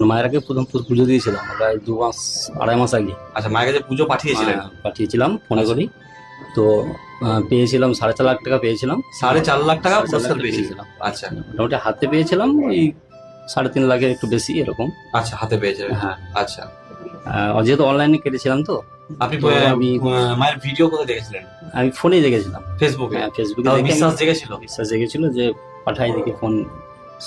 মায়ের আগে প্রথম পুজো দিয়েছিলাম প্রায় দু মাস আড়াই মাস আগে। আচ্ছা মায়ের কাছে পুজো পাঠিয়েছিলেন? হ্যাঁ, পাঠিয়েছিলাম ফোনে করি তো পেয়েছিলাম সাড়ে চার লাখ টাকা পেয়েছিলাম। সাড়ে চার লাখ টাকা পুরস্কার টাকা পেয়েছিলেন? আচ্ছা। মোটামুটি হাতে পেয়েছিলাম ওই সাড়ে তিন লাখের একটু বেশি এরকম। আচ্ছা হাতে পেয়েছিলেন। হ্যাঁ। আচ্ছা। যেহেতু অনলাইনে কেটেছিলাম তো আপনি আমি- মায়ের ভিডিও কোথায় দেখেছিলেন? আমি ফোনেই দেখেছিলাম। ফেসবুকে? হ্যাঁ, ফেসবুকে বিশ্বাস জেগেছিল? বিশ্বাস জেগেছিল যে পাঠাই দেখি ফোন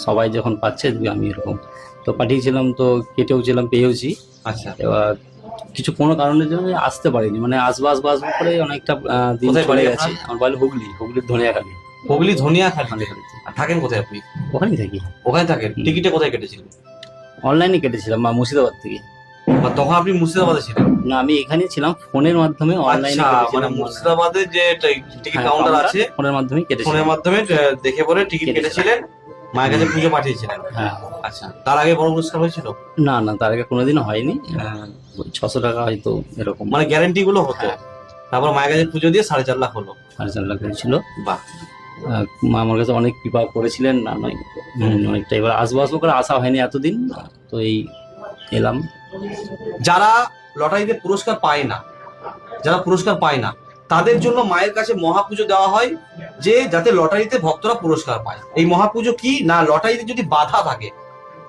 সবাই যখন পাচ্ছে আমি এরকম তো পাঠিয়েছিলাম তো কেটেওছিলাম পেয়েওছি। আচ্ছা। এবার কিছু কোনো কারণের জন্য আসতে পারিনি। মানে আসব আসব আসব করে অনেকটা দিন চলে গেছে। আমার বাড়ি হুগলি হুগলির ধনিয়াখালী। হুগলি ধনিয়া খালি ধনিয়াখালীতে থাকেন কোথায় আপনি? ওখানেই থাকি। ওখানে থাকেন। টিকিটে কোথায় কেটেছিলেন? অনলাইনে কেটেছিলাম বা মুর্শিদাবাদ থেকে। তখন আপনি মুর্শিদাবাদে ছিলেন? না আমি এখানে ছিলাম ফোনের মাধ্যমে অনলাইনে আচ্ছা মানে মুর্শিদাবাদে যে টিকিট কাউন্টার আছে ফোনের মাধ্যমে ফোনের কেটেছিলাম। মাধ্যমে দেখে পরে টিকিট কেটেছিলেন? মায়ের কাছে পুজো পাঠিয়েছিলেন। হ্যাঁ। আচ্ছা তার আগে বড় পুরস্কার হয়েছিল? না না তার আগে কোনোদিনও হয়নি। ছশো টাকা হয়তো এরকম। মানে গ্যারান্টি গুলো হতো। হ্যাঁ। তারপর মায়ের কাছে পুজো দিয়ে সাড়ে চার লাখ হলো। সাড়ে চার লাখ হয়েছিল। বাহ। মা আমার কাছে অনেক কৃপা করেছিলেন না নয়। অনেকটা। এবার আসব আসব করে আসা হয়নি এতদিন তো এই এলাম। যারা লটারিতে পুরস্কার পায় না যারা পুরস্কার পায় না তাদের জন্য মায়ের কাছে মহাপুজো দেওয়া হয় যে যাতে লটারিতে ভক্তরা পুরস্কার পায়। এই মহাপুজো কি? না লটারিতে যদি বাধা থাকে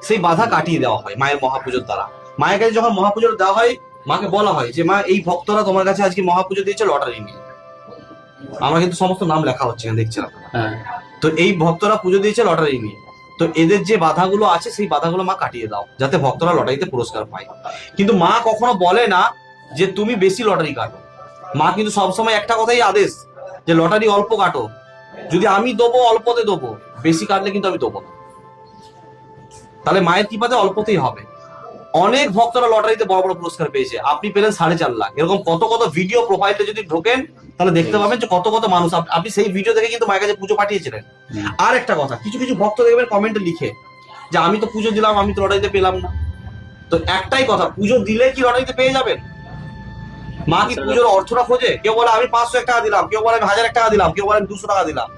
সেই বাধা কাটিয়ে দেওয়া হয় মায়ের মহাপুজোর দ্বারা। মায়ের কাছে যখন মহাপুজো দেওয়া হয় মাকে বলা হয় যে মা এই ভক্তরা তোমার কাছে আজকে মহাপুজো দিয়েছে লটারি নিয়ে। আমরা কিন্তু সমস্ত নাম লেখা হচ্ছে এখানে দেখছিলাম হ্যাঁ। তো এই ভক্তরা পুজো দিয়েছে লটারি নিয়ে। তো এদের যে বাধাগুলো আছে সেই বাধাগুলো মা কাটিয়ে দাও যাতে ভক্তরা লটারিতে পুরস্কার পায়। কিন্তু মা কখনো বলে না যে তুমি বেশি লটারি কাটো। মা কিন্তু সবসময় একটা কথাই আদেশ যে লটারি অল্প কাটো। যদি আমি দেবো অল্পতে দেবো। বেশি কাটলে কিন্তু আমি দেবো না। তাহলে মায়ের কৃপাতে অল্পতেই হবে। অনেক ভক্তরা লটারিতে বড় বড় পুরস্কার পেয়েছে। আপনি পেলেন সাড়ে চার লাখ। এরকম কত কত ভিডিও প্রোফাইলে যদি ঢোকেন তাহলে দেখতে পাবেন যে কত কত মানুষ আপ- আপনি সেই ভিডিও দেখে কিন্তু মায়ের কাছে পুজো পাঠিয়েছিলেন। আর একটা কথা কিছু কিছু ভক্ত দেখবেন কমেন্টে লিখে যে আমি তো পুজো দিলাম আমি তো লটারিতে পেলাম না। তো একটাই কথা পুজো দিলে কি লটারিতে পেয়ে যাবেন? মা কি পুজোর অর্থটা খোঁজে? কেউ বলে আমি পাঁচশো এক টাকা দিলাম। কেউ বলে আমি হাজার এক টাকা দিলাম। কেউ বলে আমি দুশো টাকা দিলাম।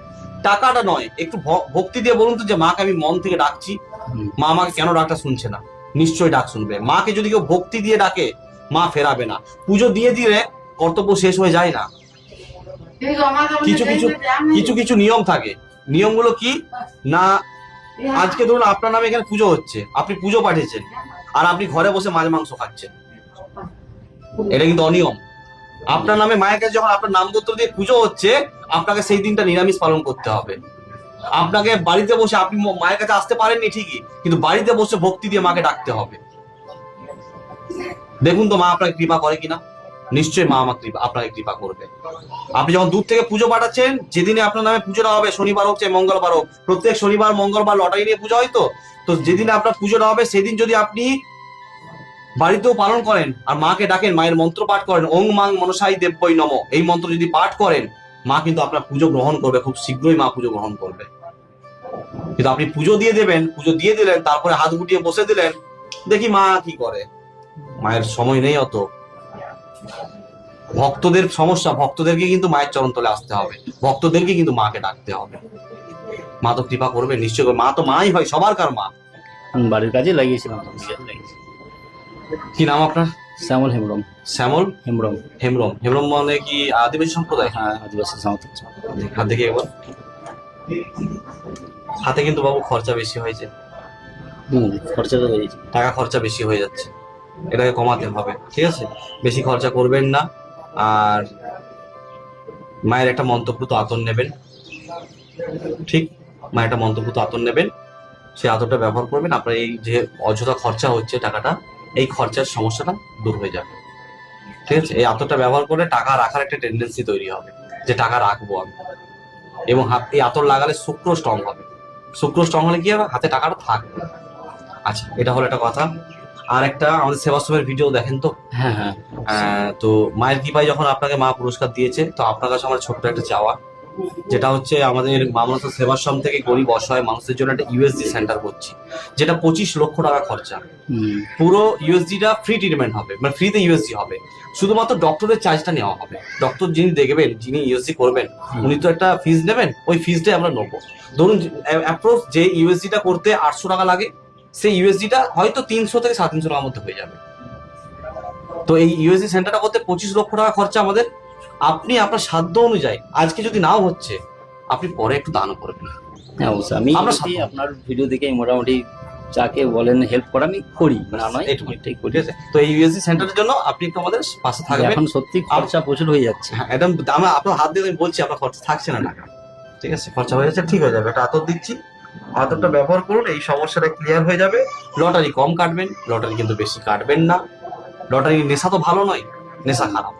টাকাটা নয় একটু ভ- ভক্তি দিয়ে বলুন তো যে মাকে আমি মন থেকে ডাকছি। মা আমাকে কেন ডাকটা শুনছে না? নিশ্চয়ই ডাক শুনবে। মাকে যদি কেউ ভক্তি দিয়ে ডাকে মা ফেরাবে না। পুজো দিয়ে দিলে কর্তব্য শেষ হয়ে যায় না। কিছু কিছু কিছু কিছু নিয়ম থাকে। নিয়মগুলো কি? না আজকে ধরুন আপনার নামে এখানে পুজো হচ্ছে। আপনি পুজো পাঠিয়েছেন। আর আপনি ঘরে বসে মাছ মাংস খাচ্ছেন। এটা কিন্তু অনিয়ম। আপনার নামে মায়ের কাছে যখন আপনার নাম গোত্র দিয়ে পুজো হচ্ছে, আপনাকে সেই দিনটা নিরামিষ পালন করতে হবে। আপনাকে বাড়িতে বসে আপনি মায়ের কাছে আসতে পারেননি ঠিকই, কিন্তু বাড়িতে বসে ভক্তি দিয়ে মাকে ডাকতে হবে। দেখুন তো মা আপনাকে কৃপা করে কিনা। নিশ্চয়ই মা আমার কৃপা আপনাকে কৃপা করবে। আপনি যখন দূর থেকে পুজো পাঠাচ্ছেন, যেদিনে আপনার নামে পুজোটা হবে, শনিবার হোক চাই মঙ্গলবার হোক, প্রত্যেক শনিবার, মঙ্গলবার লটারি নিয়ে পুজো হয় তো? তো যেদিনে আপনার পুজোটা হবে, সেদিন যদি আপনি বাড়িতেও পালন করেন আর মাকে ডাকেন, মায়ের মন্ত্র পাঠ করেন, ওং মাং মনসাই দেব্যই নম। এই মন্ত্র যদি পাঠ করেন, মা কিন্তু আপনার পুজো গ্রহণ করবে, খুব শীঘ্রই মা পুজো গ্রহণ করবে। কিন্তু আপনি পুজো দিয়ে দেবেন, পুজো দিয়ে দিলেন, তারপরে হাত গুটিয়ে বসে দিলেন, দেখি মা কি করে। মায়ের সময় নেই অত। ভক্তদের সমস্যা, ভক্তদেরকে কিন্তু মায়ের চরণ তলে আসতে হবে। ভক্তদেরকে কিন্তু মাকে ডাকতে হবে। মা তো কৃপা করবে নিশ্চয়। মা তো মাই হয়, সবার কার মা। বাড়ির কাজে লাগিয়েছিলাম লাগিয়েছি। কি নাম আপনার? শ্যামল হেমব্রম। শ্যামল? হেমব্রম। হেমরম হেমরম মানে কি আদিবাসী সম্প্রদায়? হ্যাঁ আদিবাসী সাঁওতাল হাত দেখে একবার। হাতে কিন্তু বাবু খরচা বেশি হয়েছে হুম খরচা তো হয়েছে টাকা খরচা বেশি হয়ে যাচ্ছে। এটাকে কমাতে হবে ঠিক আছে? বেশি খরচা করবেন না। আর মায়ের একটা মন্তব্য তো আতর নেবেন। ঠিক? মায়ের একটা মন্তব্য তো আতর নেবেন। সেই আতরটা ব্যবহার করবেন। আপনার এই যে অযথা খরচা হচ্ছে টাকাটা এই খরচার সমস্যাটা দূর হয়ে যাবে। ঠিক আছে? এই আতরটা ব্যবহার করলে টাকা রাখার একটা টেন্ডেন্সি তৈরি হবে যে টাকা রাখব আমি। এবং হাত এই আতর লাগালে শুক্র স্ট্রং হবে। শুক্র স্ট্রং হলে কি হবে? হাতে টাকাটা থাকবে। আচ্ছা এটা হলো একটা কথা। আর একটা আমাদের সেবাশ্রমের ভিডিও দেখেন তো? হ্যাঁ হ্যাঁ। তো মায়ের কৃপায় যখন আপনাকে মা পুরস্কার দিয়েছে তো আপনার কাছে আমার ছোট্ট একটা চাওয়া। যেটা হচ্ছে আমাদের মামলাত সেবাশ্রম থেকে গরিব অসহায় মানুষের জন্য একটা ইউএসজি সেন্টার করছি যেটা পঁচিশ লক্ষ টাকা খরচা। পুরো ইউএসজিটা ফ্রি ট্রিটমেন্ট হবে মানে ফ্রিতে ইউএসজি হবে। শুধুমাত্র ডক্টরের চার্জটা নেওয়া হবে। ডক্টর যিনি দেখবেন যিনি ইউএসজি করবেন উনি তো একটা ফিজ নেবেন ওই ফিজটাই আমরা নেব। ধরুন অ্যাপ্রোচ যে ইউএসজিটা করতে আটশো টাকা লাগে সেই ইউএসডিটা হয়তো তিনশো থেকে সাড়ে তিনশো টাকার মধ্যে হয়ে যাবে। তো এই ইউএসডি সেন্টারটা করতে পঁচিশ লক্ষ টাকা খরচা আমাদের আপনি আপনার সাধ্য অনুযায়ী আজকে যদি নাও হচ্ছে আপনি পরে একটু দান। করবেন হ্যাঁ অবশ্যই। আমি আমরা আপনার ভিডিও দেখে মোটামুটি যাকে বলেন হেল্প করা আমি করি না নয় করি। ঠিক আছে? তো এই ইউএসডি সেন্টারের জন্য আপনি একটু আমাদের পাশে থাকবেন। এখন সত্যি খরচা প্রচুর হয়ে যাচ্ছে। হ্যাঁ একদম আমি আপনার হাত দিয়ে আমি বলছি আপনার খরচা থাকছে না টাকা। ঠিক আছে? খরচা হয়ে যাচ্ছে ঠিক হয়ে যাবে। এটা আতর দিচ্ছি। আতরটা ব্যবহার করুন এই সমস্যাটা ক্লিয়ার হয়ে যাবে। লটারি কম কাটবেন লটারি কিন্তু বেশি কাটবেন না। লটারি নেশা তো ভালো নয় নেশা খারাপ।